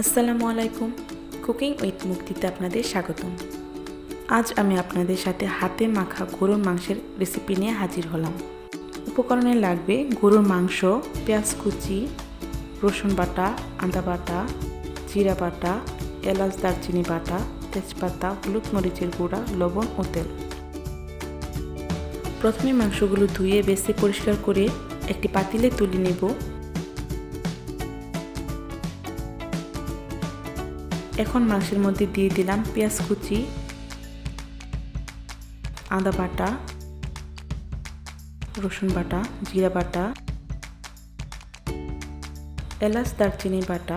আসসালামু আলাইকুম। Cooking with মুক্তিতে আপনাদের স্বাগতম। আজ আমি আপনাদের সাথে হাতে মাখা গরুর মাংসের রেসিপি নিয়ে হাজির হলাম। উপকরণে লাগবে গরুর মাংস, পেঁয়াজ কুচি, রসুন বাটা, আদা বাটা, জিরা বাটা, এলাচ দারচিনি বাটা, তেজপাতা, হলুদ মরিচের গুঁড়া, লবণ ও তেল। প্রথমে মাংসগুলো ধুয়ে বেছে পরিষ্কার করে একটি পাতিলে তুলে নেব। এখন মাংসের মধ্যে দিয়ে দিলাম পেঁয়াজ কুচি, আদা বাটা, রসুন বাটা, জিরা বাটা, এলাচ, দারচিনি বাটা,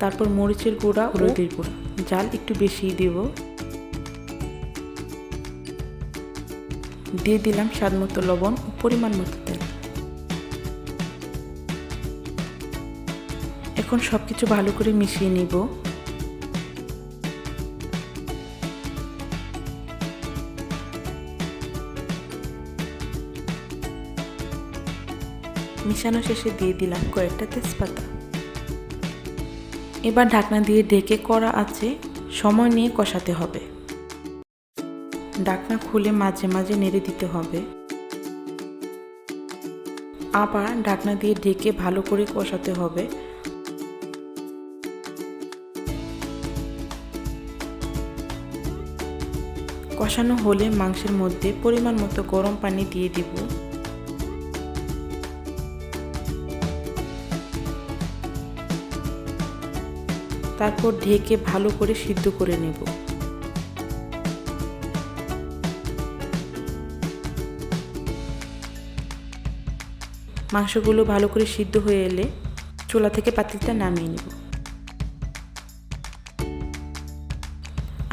তারপর মরিচের গুঁড়া, হলুদের গুঁড়া। জাল একটু বেশি দেব। দিয়ে দিলাম স্বাদ মতো লবণ পরিমাণ মতো তেল। এখন সব কিছু ভালো করে মিশিয়ে নিব। মিশানো শেষে দিয়ে দিলাম কয়েকটা তেজপাতা। এবার ঢাকনা দিয়ে ঢেকে করা আছে, সময় নিয়ে কষাতে হবে। ঢাকনা খুলে মাঝে মাঝে নেড়ে দিতে হবে। আবার ঢাকনা দিয়ে ঢেকে ভালো করে কষাতে হবে। কষানো হলে মাংসের মধ্যে পরিমাণ মতো গরম পানি দিয়ে দিব। তারপর ঢেকে ভালো করে সিদ্ধ করে নেব। মাংসগুলো ভালো করে সিদ্ধ হয়ে এলে চুলা থেকে পাতিলটা নামিয়ে নেব।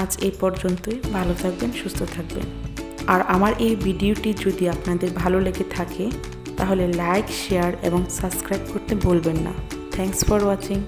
আজ এই পর্যন্তই। ভালো থাকবেন, সুস্থ থাকবেন। আর আমার এই ভিডিওটি যদি আপনাদের ভালো লেগে থাকে, তাহলে লাইক, শেয়ার এবং সাবস্ক্রাইব করতে ভুলবেন না। Thanks for watching.